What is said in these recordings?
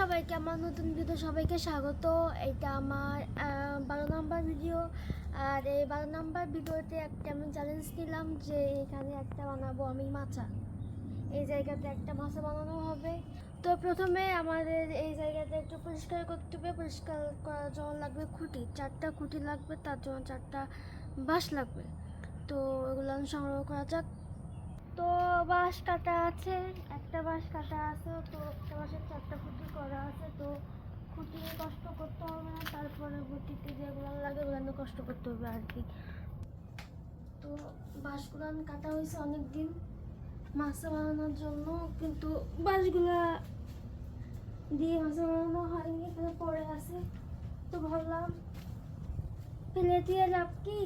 সবাইকে, আমার নতুন ভিডিও সবাইকে স্বাগত। এটা আমার বারো নম্বর ভিডিও আর এই বারো নম্বর ভিডিওতে একটা আমি চ্যালেঞ্জ নিলাম যে এখানে একটা বানাবো আমি মাচা। এই জায়গাতে একটা মাছা বানানো হবে। তো প্রথমে আমাদের এই জায়গাটা একটু পরিষ্কার করতে হবে। পরিষ্কার করার জন্য লাগবে খুঁটি। চারটা খুঁটি লাগবে, তার জন্য চারটা বাঁশ লাগবে। তো আমি সংগ্রহ করা যাক। তো বাঁশ কাটা আছে, একটা বাঁশ কাটা আছে, তো একটা বাঁশের চারটা খুঁটি করা আছে, তো খুঁটি কষ্ট করতে হবে না, তারপরে খুঁটিতে যেগুলো লাগে ওগুলো কষ্ট করতে হবে আর কি। তো বাঁশগুলো কাটা হয়েছে অনেক দিন মাছা বানানোর জন্য, কিন্তু বাঁশগুলা দিয়ে মাছা বানানো হয়নি পড়ে আছে, তো ভাবলাম ফেলে দিয়ে লাভ কি?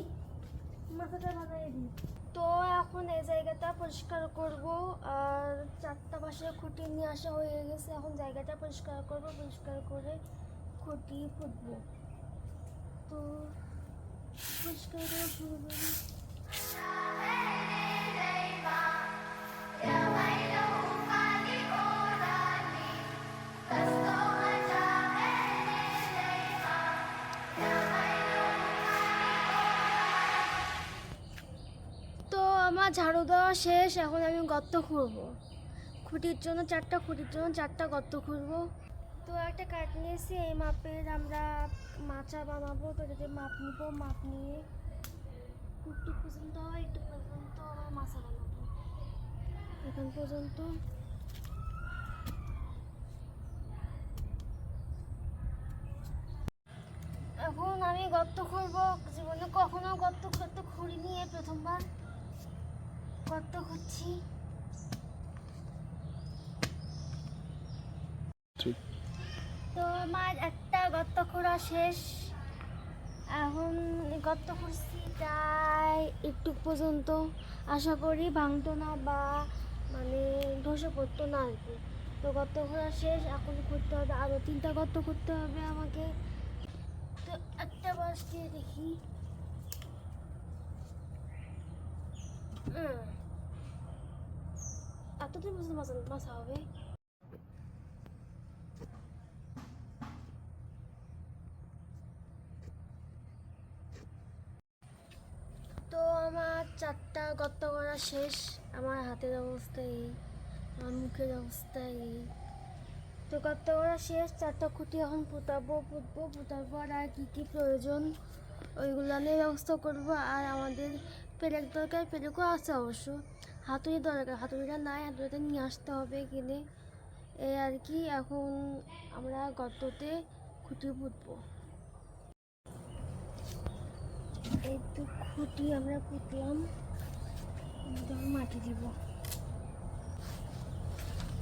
মাথাটা বানাই দিই। তো এখন এই জায়গাটা পরিষ্কার করব, আর চারটা পাশে খুঁটি নিয়ে আসা হয়ে গেছে, এখন জায়গাটা পরিষ্কার করব, পরিষ্কার করে খুঁটি ফুটবো। তো পরিষ্কার করা। আমার ঝাড়ু দেওয়া শেষ, এখন আমি গর্ত খুঁড়বো। খুঁটির জন্য চারটা, খুঁটির জন্য চারটা গর্ত খুঁড়বো। তো একটা কাঠ নিয়েছি, এই মাপের আমরা মাচা বানাবো, তো এটাতে মাপ নিব, মাপ নিয়ে একটু পর্যন্ত হয় একটু পর্যন্ত আমার মাছা বানাবো। এখন পর্যন্ত এখন আমি গর্ত খুঁড়বো, জীবনে কখনো গর্ত করতে খুঁড়িনি প্রথমবার। গর্ত খুঁড়ছি তো আমার একটা গর্ত খোঁড়া শেষ। এখন গর্ত খুঁড়ছি তাই একটু পর্যন্ত। আশা করি ভাঙতো না বা মানে ধসে পড়তো না আর কি। তো গর্ত খোঁড়া শেষ এখন খুঁড়তে হবে। আরও তিনটা গর্ত খুঁড়তে হবে আমাকে। তো একটা বাস দিয়ে দেখি। হুম। তো আমার চারটা গর্ত করা শেষ আমার হাতের অবস্থা এই আমার মুখের অবস্থা এই তো গর্ত করা শেষ চারটা খুঁটি এখন পুতাবো পুতবো পুতার পর আর কী কী প্রয়োজন ওইগুলো নিয়ে ব্যবস্থা করব আর আমাদের পেরেক দরকার পেলেকও আছে অবশ্য হাতুড়ি দরকার, হাতুড়িটা নাই, হাতুড়িটা নিয়ে আসতে হবে কিনে এই আর কি, এখন আমরা গর্ততে খুঁটি পুঁতবো। এই তো খুঁটি আমরা পুঁতলাম মাটি দিব।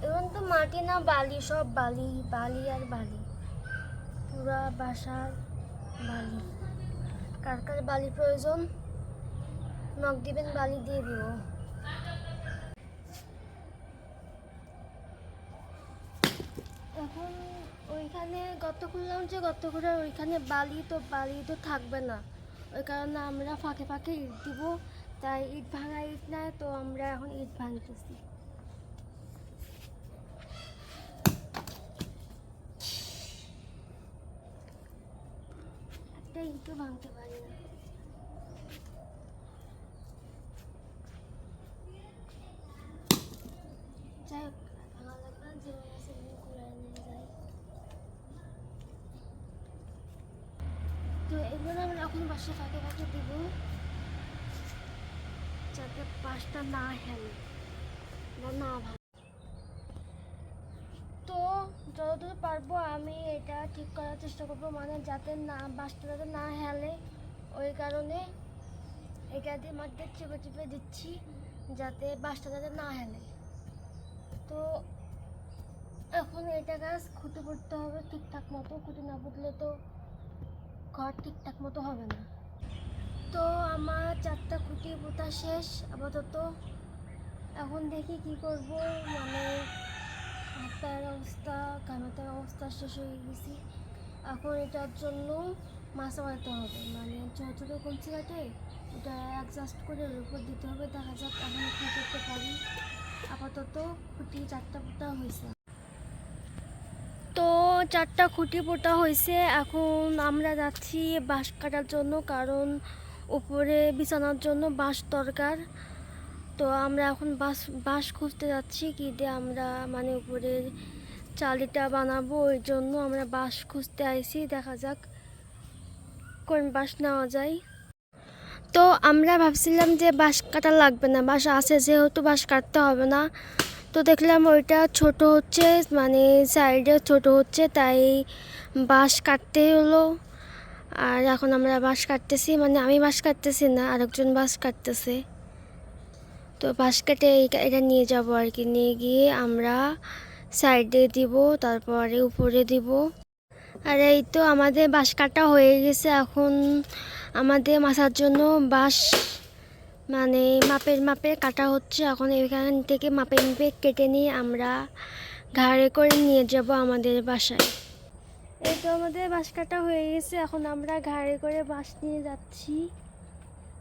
এখন তো মাটি না, বালি, সব বালি বালি আর বালি। পুরা বাসার বালি। কার কার বালি প্রয়োজন? নখ দিবেন, বালি দিয়ে দিব। এখন ওইখানে গর্ত খুললাম যে গর্ত খোঁড়ার ওইখানে বালি তো বালি তো থাকবে না। ওই কারণে আমরা ফাঁকে ফাঁকে ইট দিব, তাই ইট ভাঙা ইট নাই তো আমরা এখন ইট ভাঙতেছি। একটা ইটও ভাঙতে পারি না। যাই হোক ভাঙা লাগবে না যে আছে কুড়ায় নিয়ে যাই তো এগুলো বাসা ফাঁকে ফাঁকে দিব। যাতে পাশটা না হেলে। বা না ভাঙে তো যতদূর পারব আমি এটা ঠিক করার চেষ্টা করব মানে যাতে না বাসটা যাতে না হেলে। ওই কারণে এটা দিয়ে মাটিতে চেপে চেপে দিচ্ছি, যাতে বাসটা যাতে না হেলে। তো এখন এটা গাছ খুঁটি পুঁততে হবে ঠিকঠাক মতো, খুঁটি না পুঁতলে তো ঘর ঠিকঠাক মতো হবে না। তো আমার চারটা খুঁটি পোতা শেষ, আপাতত। এখন দেখি কি করব মানে হাতের অবস্থা কামাতের অবস্থা শেষ হয়ে গেছি। এখন এটার জন্য মাছ বানাতে হবে মানে ছোটো ছোটো কমছি কাটে, ওটা অ্যাডজাস্ট করে ওর উপর দিতে হবে, দেখা যাক এখন কী করতে পারি। আপাতত খুঁটি চারটা পোতা হয়েছে। চারটা খুঁটি পোতা হয়েছে। এখন আমরা যাচ্ছি বাঁশ কাটার জন্য, কারণ উপরে বিছানার জন্য বাঁশ দরকার। তো আমরা এখন বাঁশ বাঁশ খুঁজতে যাচ্ছি কি দিয়ে আমরা মানে উপরের চালিটা বানাবো, ওই জন্য আমরা বাঁশ খুঁজতে আইছি। দেখা যাক কোন বাঁশ নেওয়া যায়। তো আমরা ভাবছিলাম যে বাঁশ কাটা লাগবে না, বাঁশ আছে, যেহেতু বাঁশ কাটতে হবে না। তো দেখলাম ওইটা ছোট হচ্ছে মানে সাইডে ছোট হচ্ছে, তাই বাঁশ কাটতে হলো। আর এখন আমরা বাঁশ কাটতেছি মানে আমি বাঁশ কাটতেছি না, আরেকজন বাঁশ কাটতেছে। তো বাঁশ কেটে এটা নিয়ে যাব আর কি, নিয়ে গিয়ে আমরা সাইডে দিব, তারপরে উপরে দিব। আর এই তো আমাদের বাঁশ কাটা হয়ে গেছে, এখন আমাদের মাথার জন্য বাঁশ মানে মাপের মাপে কাটা হচ্ছে। এখন এখান থেকে মাপে মাপে কেটে নিয়ে আমরা ঘাড়ে করে নিয়ে যাব আমাদের বাসায়। এই তো আমাদের বাঁশ কাটা হয়ে গেছে। এখন আমরা ঘাড়ে করে বাঁশ নিয়ে যাচ্ছি।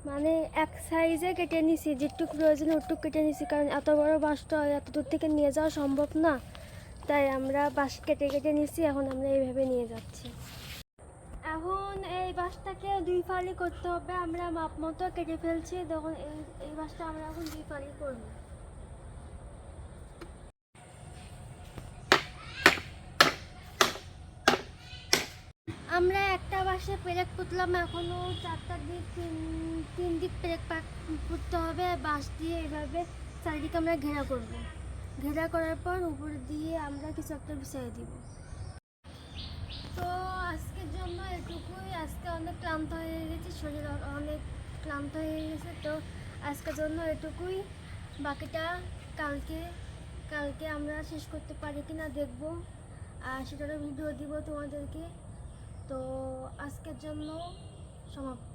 মানে এক সাইজে কেটে নিছি। যেটুকু প্রয়োজন ওটুকু কেটে নিছি। কারণ এত বড় বাঁশটা এত দূর থেকে নিয়ে যাওয়া সম্ভব না। তাই আমরা বাঁশ কেটে কেটে নিছি। এখন আমরা এইভাবে নিয়ে যাচ্ছি। এখন এই বাঁশটাকে দুই ফালি করতে হবে, আমরা মাপ মতো কেটে ফেলছি তখন এই এই বাঁশটা আমরা এখন দুই ফালি করব। আমরা একটা বাসে পেরেক পুতলাম এখনও চারটা দিক, তিন তিন দিক পেরেক পুততে হবে বাঁশ দিয়ে এভাবে চারিদিকে আমরা ঘেরা করব। ঘেরা করার পর উপর দিয়ে আমরা কিছু একটা বিছাই দিব। তো এটুকুই। আজকে অনেক ক্লান্ত হয়ে গেছি, শরীর অনেক ক্লান্ত হয়ে গেছে, তো আজকের জন্য এটুকুই। বাকিটা কালকে কালকে আমরা শেষ করতে পারি কি না দেখব। আর সেটারও ভিডিও দিব তোমাদেরকে। তো আজকের জন্য সমাপ্ত।